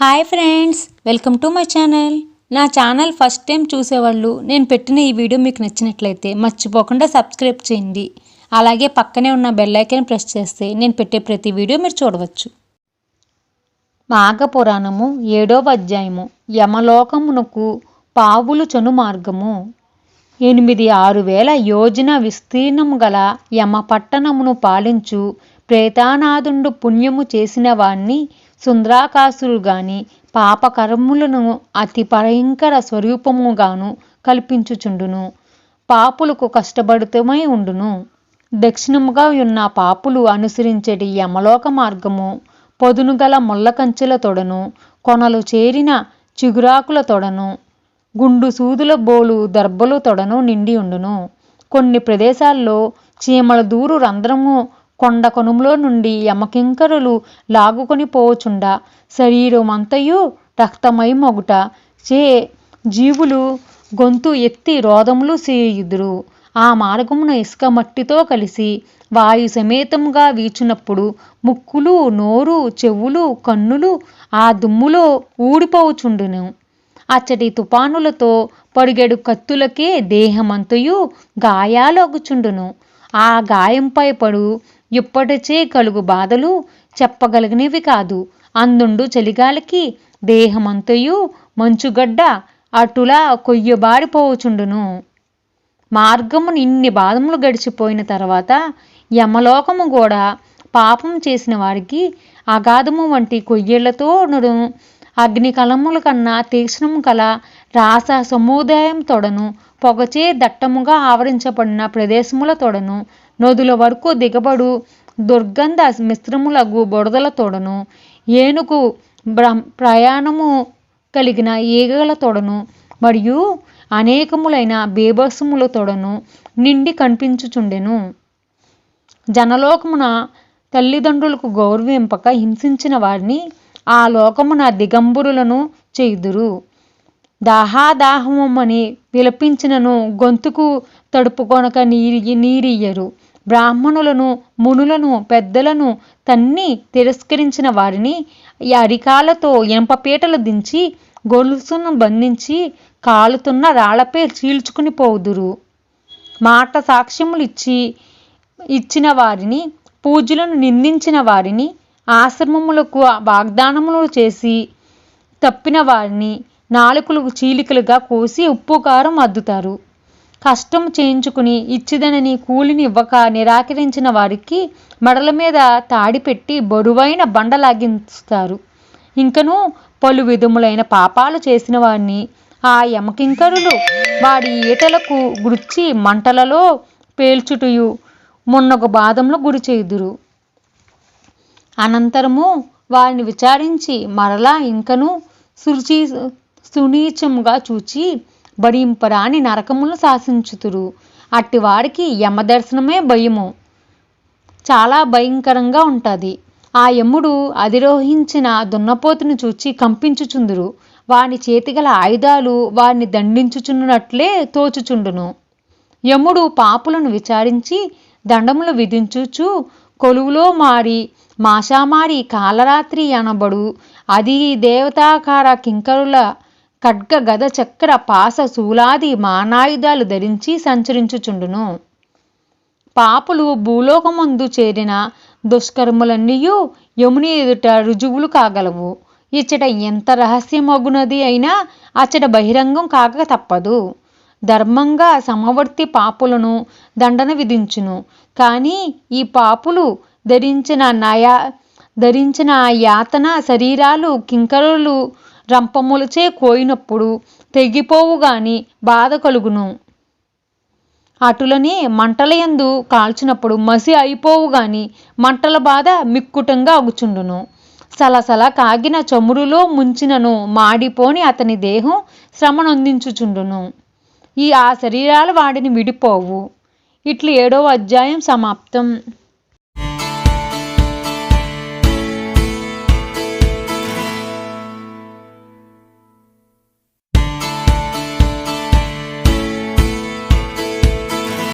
Hi friends welcome to my channel నా channel first time చూసేవాళ్ళు నేను పెట్టిన ఈ వీడియో మీకు నచ్చినట్లయితే మర్చిపోకుండా సబ్స్క్రైబ్ చేయండి. అలాగే పక్కనే ఉన్న బెల్ ఐకాన్ ప్రెస్ చేస్తే నేను పెట్టే ప్రతి వీడియో మీరు చూడవచ్చు. మాఘ పురాణము ఏడవ అధ్యాయము. యమలోకమునకు పావులు చను మార్గము. ఎనిమిది ఆరు వేల యోజన విస్తీర్ణము గల యమ పట్టణమును పాలించు ప్రేతానాథుండు పుణ్యము చేసిన వాణ్ణి సుంద్రాకాసులు గాని పాపకర్ములను అతి భయంకర స్వరూపముగాను కల్పించుచుండును. పాపులకు కష్టపడుతమై ఉండును. దక్షిణముగా ఉన్న పాపులు అనుసరించేటి యమలోక మార్గము పొదును గల ముళ్ళ కంచెల తొడను కొనలు చేరిన చిగురాకుల తొడను గుండు సూదుల బోలు దర్భలు తొడను నిండి ఉండును. కొన్ని ప్రదేశాల్లో చీమల దూరు రంధ్రము కొండ కొనుములో నుండి యమకింకరులు లాగుకొని పోవచుండ శరీరమంతయు రక్తమై మొగుట. చే జీవులు గొంతు ఎత్తి రోదములు చేయుదురు ఆ మార్గమున ఇసుక మట్టితో కలిసి వాయు సమేతముగా వీచినప్పుడు ముక్కులు నోరు చెవులు కన్నులు ఆ దుమ్ములో ఊడిపోవుచుండును అచ్చటి తుపానులతో పొడిగెడు కత్తులకే దేహమంతయు గాయాలొగుచుండును. ఆ గాయంపై పడు ఇప్పటిచే కలుగు బాధలు చెప్పగలిగినవి కాదు. అందుండు చలిగాలికి దేహమంతయు మంచుగడ్డ అటులా కొయ్యబారిపోవచుండును మార్గమును ఇన్ని బాధములు గడిచిపోయిన తర్వాత యమలోకము కూడా పాపం చేసిన వారికి అగాధము వంటి కొయ్యేళ్ళతోను అగ్నికలముల కన్నా తీక్షణము కల రాస సముదాయం తొడను పొగచే దట్టముగా ఆవరించబడిన ప్రదేశముల తొడను నదుల వరకు దిగబడు దుర్గంధ మిశ్రములగు బుడదల తొడను ఏనుగు ప్రయాణము కలిగిన ఈగల తొడను మరియు అనేకములైన బీభత్సముల తొడను నిండి కనిపించుచుండెను. జనలోకమున తల్లిదండ్రులకు గౌరవింపక హింసించిన వారిని ఆ లోకమున దిగంబరులను చేయుదురు. దాహాదాహమని విలపించినను గొంతుకు తడుపుకొనక నీరి నీరియ్యరు. బ్రాహ్మణులను మునులను పెద్దలను తన్ని తిరస్కరించిన వారిని ఈ అరికాలతో ఎంపపీటలు దించి గొలుసును బంధించి కాలుతున్న రాళ్ళపై చీల్చుకుని పోదురు. మాట సాక్ష్యములు ఇచ్చి ఇచ్చిన వారిని పూజలను నిందించిన వారిని ఆశ్రమములకు వాగ్దానములు చేసి తప్పిన వారిని నాలుకలు చీలికలుగా కోసి ఉప్పు కారం అద్దుతారు. కష్టం చేయించుకుని ఇచ్చిదనని కూలిని ఇవ్వక నిరాకరించిన వారికి మెడల మీద తాడి పెట్టి బరువైన బండలాగించుతారు ఇంకను పలు విధములైన పాపాలు చేసిన వారిని ఆ యమకింకరులు వాడి ఈటలకు గుర్చి మంటలలో పేల్చుటయు మున్నొక బాధంలో గురి చేయుదురు. అనంతరము వారిని విచారించి మరలా ఇంకను శుచి సునీచముగా చూచి బడింపరాని నరకములు శాసించుతురు. అట్టి వారికి యమదర్శనమే భయము. చాలా భయంకరంగా ఉంటుంది. ఆ యముడు అధిరోహించిన దున్నపోతును చూచి కంపించుచుందురు. వాని చేతిగల ఆయుధాలు వారిని దండించుచున్నట్లే తోచుచుండును. యముడు పాపులను విచారించి దండములు విధించుచు కొలువులో మారి మాషామారి కాలరాత్రి అనబడు. అది దేవతాకార కింకరుల ఖడ్గ గద చక్ర పాస శూలాది మానాయుధాలు ధరించి సంచరించుచుండును. పాపులు భూలోకమందు చేరిన దుష్కర్ములన్నీయు యముని ఎదుట రుజువులు కాగలవు. ఇచ్చట ఎంత రహస్యమగునది అయినా అచ్చట బహిరంగం కాక తప్పదు. ధర్మంగా సమవర్తి పాపులను దండన విధించును. కానీ ఈ పాపులు ధరించిన నయా ధరించిన యాతన శరీరాలు కింకరులు రంపములచే కోయినప్పుడు తెగిపోవు గాని బాధ కలుగును. అటులని మంటలయందు కాల్చినప్పుడు మసి అయిపోవు గాని మంటల బాధ మిక్కుటంగా అగుచుండును. సలసల కాగిన చమురులో ముంచినను మాడిపోని అతని దేహం శ్రమనొందించుచుండును. ఈ ఆ శరీరాలు వాడిని విడిపోవు. ఇట్లు ఏడవ అధ్యాయం సమాప్తం.